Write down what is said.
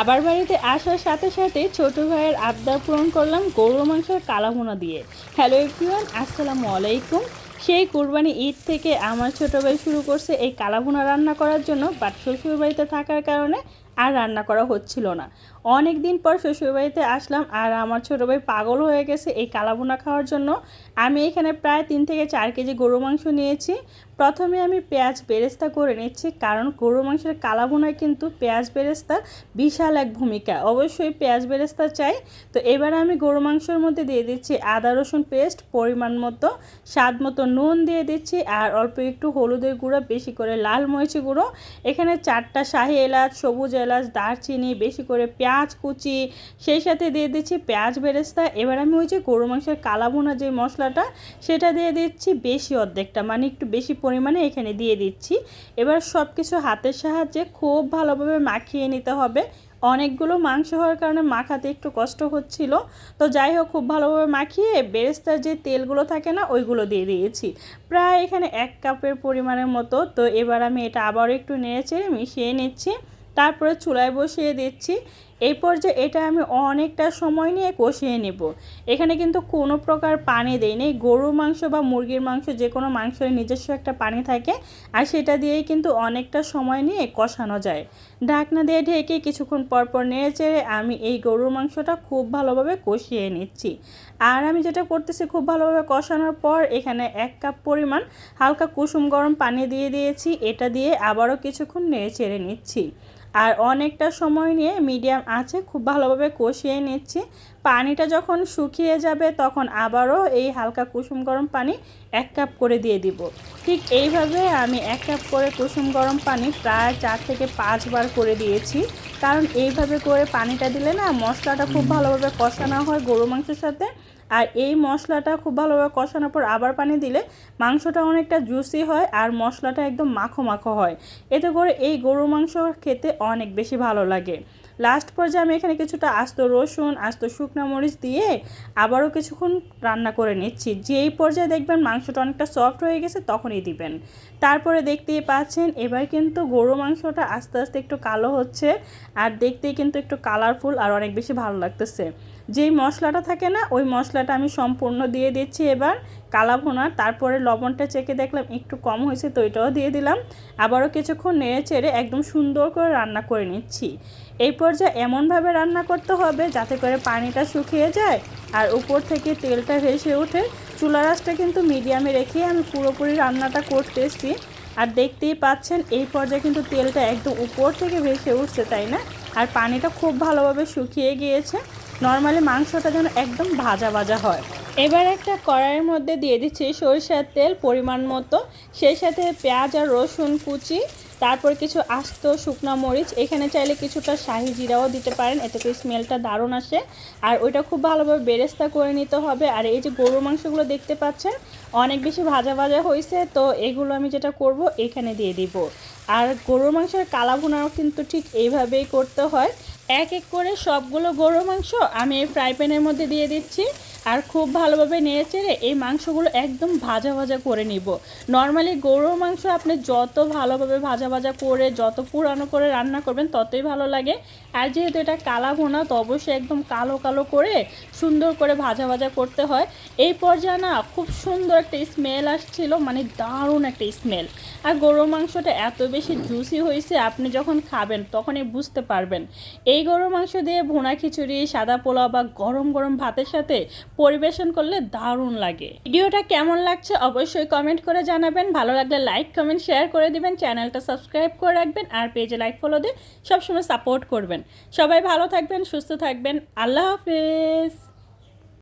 আবার বাড়িতে আসার সাথে সাথে ছোট ভাইয়ের আবদার পূরণ করলাম গরু মাংসের কালাভুনা দিয়ে। হ্যালো এভরিওয়ান আসসালামু আলাইকুম। সেই কুরবানি ঈদ থেকে আমার ছোট ভাই শুরু করছে এই কালাভুনা রান্না করার জন্য বাট শ্বশুর বাড়িতে থাকার কারণে আর রান্না করা হচ্ছিল না। অনেক দিন পর শ্বশুরবাড়িতে আসলাম আর আমার ছোটো ভাই পাগল হয়ে গেছে এই কালাভুনা খাওয়ার জন্য। আমি এখানে প্রায় তিন থেকে চার কেজি গরু মাংস নিয়েছি। প্রথমে আমি পেঁয়াজ বেরেস্তা করে নিচ্ছি, কারণ গরু মাংসের কালাভুনায় কিন্তু পেঁয়াজ বেরেস্তা বিশাল এক ভূমিকা। অবশ্যই পেঁয়াজ বেরেস্তা চাই। তো এবার আমি গরু মাংসের মধ্যে দিয়ে দিচ্ছি আদা, রসুন পেস্ট, পরিমাণ মতো, স্বাদ মতো নুন দিয়ে দিচ্ছি আর অল্প একটু হলুদের গুঁড়ো, বেশি করে লাল মরিচি গুঁড়ো। এখানে চারটা শাহি এলাচ, সবুজ এলাচ, দারচিনি, বেশি করে পেঁয়াজ কুচি, সেই সাথে দিয়ে দিচ্ছি পেঁয়াজ বেরেস্তা। এবার আমি ওই যে গরু মাংসের কালাভুনা যে মশলাটা, সেটা দিয়ে দিচ্ছি বেশি অর্ধেকটা মানে একটু বেশি পরিমাণে এখানে দিয়ে দিচ্ছি। এবার সব কিছু হাতের সাহায্যে খুব ভালোভাবে মাখিয়ে নিতে হবে। অনেকগুলো মাংস হওয়ার কারণে মাখাতে একটু কষ্ট হচ্ছিল। তো যাই হোক, খুব ভালোভাবে মাখিয়ে বেরেস্তার যে তেলগুলো থাকে না, ওইগুলো দিয়ে দিয়েছি। প্রায় এখানে এক কাপের পরিমাণের মতো। তো এবার আমি এটা আবারও একটু নেড়ে চেড়ে মিশিয়ে নিচ্ছি। তারপরে চুলায় বসিয়ে দিচ্ছি। এই পর্যায়ে এটা আমি অনেকটা সময় নিয়ে কষিয়ে নেব। এখানে কিন্তু কোনো প্রকার পানি দেই নেই। গরুর মাংস বা মুরগির মাংস যে কোনো মাংসের নিজস্ব একটা পানি থাকে আর সেটা দিয়েই কিন্তু অনেকটা সময় নিয়ে কষানো যায়। ঢাকনা দিয়ে ঢেকে কিছুক্ষণ পর পর নেড়ে চেড়ে আমি এই গরুর মাংসটা খুব ভালোভাবে কষিয়ে নিচ্ছি। আর আমি যেটা করতেছি খুব ভালোভাবে কষানোর পর এখানে এক কাপ পরিমাণ হালকা কুসুম গরম পানি দিয়ে দিয়েছি। এটা দিয়ে আবারও কিছুক্ষণ নেড়ে চেড়ে নিচ্ছি। আর অনেকটা সময় নিয়ে মিডিয়াম আছে খুব ভালোভাবে কষিয়ে নিচ্ছি। পানিটা যখন শুকিয়ে যাবে তখন আবারও এই হালকা কুসুম গরম পানি এক কাপ করে দিয়ে দিব। ঠিক এইভাবে আমি এক কাপ করে কুসুম গরম পানি প্রায় চার থেকে পাঁচবার করে দিয়েছি। কারণ এইভাবে করে পানিটা দিলে না মশলাটা খুব ভালোভাবে কষানো হয় গরু মাংসের সাথে। আর এই মশলাটা খুব ভালোভাবে কষানোর পর আবার পানি দিলে মাংসটা অনেকটা জুসি হয় আর মশলাটা একদম মাখো মাখো হয়। এতে করে এই গরু মাংস খেতে অনেক বেশি ভালো লাগে। লাস্ট পর্যায়ে আমি এখানে কিছুটা আস্ত রসুন, আস্ত শুকনো মরিচ দিয়ে আবারও কিছুক্ষণ রান্না করে নিচ্ছি। যেই পর্যায়ে দেখবেন মাংসটা অনেকটা সফট হয়ে গেছে তখনই দিবেন। তারপরে দেখতেই পাচ্ছেন এবার কিন্তু গরু মাংসটা আস্তে আস্তে একটু কালো হচ্ছে আর দেখতেই কিন্তু একটু কালারফুল আর অনেক বেশি ভালো লাগতেছে। যেই মশলাটা থাকে না, ওই মশলাটা আমি সম্পূর্ণ দিয়ে দিচ্ছি এবার কালা ভোনা তারপরে লবণটা চেকে দেখলাম একটু কম হয়েছে তো এটাও দিয়ে দিলাম। আবারও কিছুক্ষণ নেড়ে চেড়ে একদম সুন্দর করে রান্না করে নিচ্ছি। এই পর্যায়ে এমনভাবে রান্না করতে হবে যাতে করে পানিটা শুকিয়ে যায় আর উপর থেকে তেলটা ভেসে ওঠে। চুলা রাসটা কিন্তু মিডিয়ামে রেখে আমি পুরোপুরি রান্নাটা করতেছি। আর দেখতেই পাচ্ছেন, এই পর্যায়ে কিন্তু তেলটা একদম উপর থেকে ভেসে উঠছে, তাই না? আর পানিটা খুব ভালোভাবে শুকিয়ে গিয়েছে। নর্মালি মাংসটা যেন একদম ভাজা ভাজা হয়। এবার একটা কড়াইয়ের মধ্যে দিয়ে দিচ্ছি সরিষার তেল পরিমাণ মতো। সেই সাথে পেঁয়াজ আর রসুন কুচি, তারপর কিছু আস্ত শুকনো মরিচ, এখানে চাইলে কিছুটা শাহি জিরাও দিতে পারেন, এতে করে স্মেলটা দারুণ আসে। আর ওইটা খুব ভালোভাবে বেরেস্তা করে নিতে হবে। আর এই যে গরুর মাংসগুলো দেখতে পাচ্ছেন, অনেক বেশি ভাজা ভাজা হয়েছে তো এগুলো আমি যেটা করব এখানে দিয়ে দিব। আর গরুর মাংসের কালা ভুনাও কিন্তু ঠিক এইভাবেই করতে হয়। এক এক করে সবগুলো গরুর মাংস আমি এই ফ্রাই প্যানের মধ্যে দিয়ে দিচ্ছি। আর খুব ভালোভাবে নেড়ে চেড়ে এই মাংসগুলো একদম ভাজা ভাজা করে নিব। নর্মালি গরুর মাংস আপনি যত ভালোভাবে ভাজা ভাজা করে, যত পুরানো করে রান্না করবেন, ততই ভালো লাগে। আর যেহেতু এটা কালা ভোনা, তো অবশ্যই একদম কালো কালো করে সুন্দর করে ভাজা ভাজা করতে হয়। এই পর্যায়ে না খুব সুন্দর একটা স্মেল আসছিল মানে দারুণ একটা স্মেল আর গরুর মাংসটা এত বেশি জুসি হয়েছে, আপনি যখন খাবেন তখনই বুঝতে পারবেন। এই গরুর মাংস দিয়ে ভোনা খিচুড়ি, সাদা পোলাও বা গরম গরম ভাতের সাথে পরিবেশন করলে দারুণ লাগে। ভিডিওটা কেমন লাগছে অবশ্যই কমেন্ট করে জানাবেন। ভালো লাগলে লাইক কমেন্ট শেয়ার করে দিবেন। চ্যানেলটা সাবস্ক্রাইব করে রাখবেন আর পেজে লাইক ফলো দিয়ে সবসময় সাপোর্ট করবেন। সবাই ভালো থাকবেন, সুস্থ থাকবেন। আল্লাহ হাফেজ।